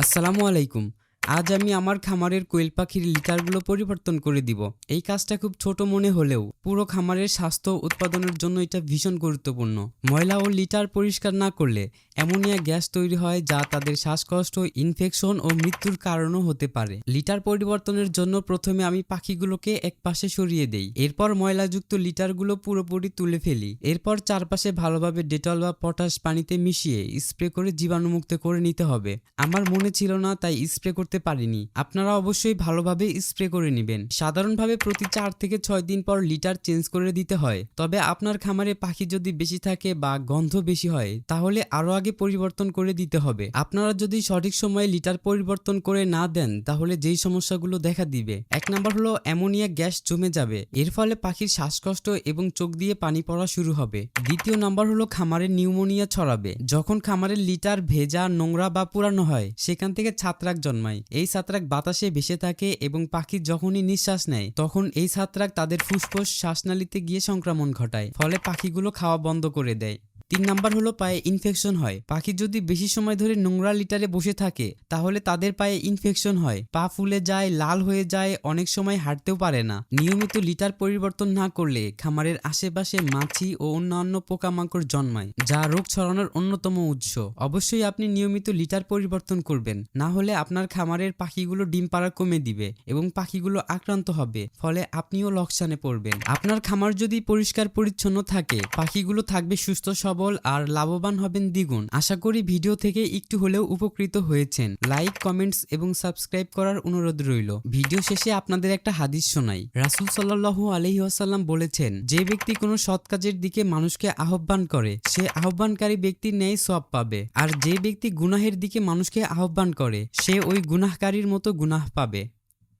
আসসালামু আলাইকুম। আজ আমি আমার খামারের কোয়েল পাখির লিটারগুলো পরিবর্তন করে দিব। এই কাজটা খুব ছোট মনে হলেও পুরো খামারের স্বাস্থ্য উৎপাদনের জন্য এটা ভীষণ গুরুত্বপূর্ণ। ময়লা ও লিটার পরিষ্কার না করলে অ্যামোনিয়া গ্যাস তৈরি হয় যা তাদের শ্বাসকষ্ট, ইনফেকশন ও মৃত্যুর কারণও হতে পারে। লিটার পরিবর্তনের জন্য প্রথমে আমি পাখিগুলোকে এক পাশে সরিয়ে দেই। এরপর ময়লাযুক্ত লিটারগুলো পুরোপুরি তুলে ফেলি। এরপর চারপাশে ভালোভাবে ডেটল বা পটাশ পানিতে মিশিয়ে স্প্রে করে জীবাণুমুক্ত করে নিতে হবে। আমার মনে ছিল না তাই স্প্রে করতে পারিনি। আপনারা অবশ্যই ভালোভাবে স্প্রে করে নেবেন। সাধারণভাবে প্রতি চার থেকে ছয় দিন পর লিটার চেঞ্জ করে দিতে হয়। তবে আপনার খামারে পাখি যদি বেশি থাকে বা গন্ধ বেশি হয়, তাহলে আরও আগে পরিবর্তন করে দিতে হবে। আপনারা যদি সঠিক সময়ে লিটার পরিবর্তন করে না দেন, তাহলে যেই সমস্যাগুলো দেখা দিবে। এক নাম্বার হলো, অ্যামোনিয়া গ্যাস জমে যাবে। এর ফলে পাখির শ্বাসকষ্ট এবং চোখ দিয়ে পানি পড়া শুরু হবে। দ্বিতীয় নাম্বার হলো খামারের নিউমোনিয়া ছড়াবে। যখন খামারের লিটার, ভেজা, নোংরা বা পুরানো হয়, সেখান থেকে ছাত্রাক জন্মায়। এই ছাত্রাক বাতাসে ভেসে থাকে এবং পাখি যখনই নিঃশ্বাস নেয়, তখন এই ছাত্রাক তাদের ফুসফুস শ্বাসনালীতে গিয়ে সংক্রমণ ঘটায়, ফলে পাখিগুলো খাওয়া বন্ধ করে দেয়। তিন নাম্বার হলো পায়ে ইনফেকশন হয়। পাখি যদি বেশি সময় ধরে নোংরা লিটারে বসে থাকে, তাহলে তাদের পায়ে ইনফেকশন হয়। পা ফুলে যায়, লাল হয়ে যায়, অনেক সময় হাঁটতেও পারে না। নিয়মিত লিটার পরিবর্তন না করলে খামারের আশেপাশে মাছি ও অন্যান্য পোকামাকড় জন্মায়, যা রোগ ছড়ানোর অন্যতম উৎস। অবশ্যই আপনি নিয়মিত লিটার পরিবর্তন করবেন, না হলে আপনার খামারের পাখিগুলো ডিম পাড়া কমে দিবে এবং পাখিগুলো আক্রান্ত হবে, ফলে আপনিও লোকসানে পড়বেন। আপনার খামার যদি পরিষ্কার পরিচ্ছন্ন থাকে, পাখিগুলো থাকবে সুস্থ সবল আর লাভবান হবেন দ্বিগুণ। আশা করি ভিডিও থেকে একটু হলেও উপকৃত হয়েছেন। লাইক, কমেন্টস এবং সাবস্ক্রাইব করার অনুরোধ রইল। ভিডিও শেষে আপনাদের একটা হাদিস শোনাই। রাসুল সাল্লাহু আলহি আসাল্লাম বলেছেন, যে ব্যক্তি কোনো সৎ কাজের দিকে মানুষকে আহ্বান করে, সে আহ্বানকারী ব্যক্তির ন্যায় সব পাবে। আর যে ব্যক্তি গুনাহের দিকে মানুষকে আহ্বান করে, সে ওই গুনাহকারীর মতো গুনাহ পাবে।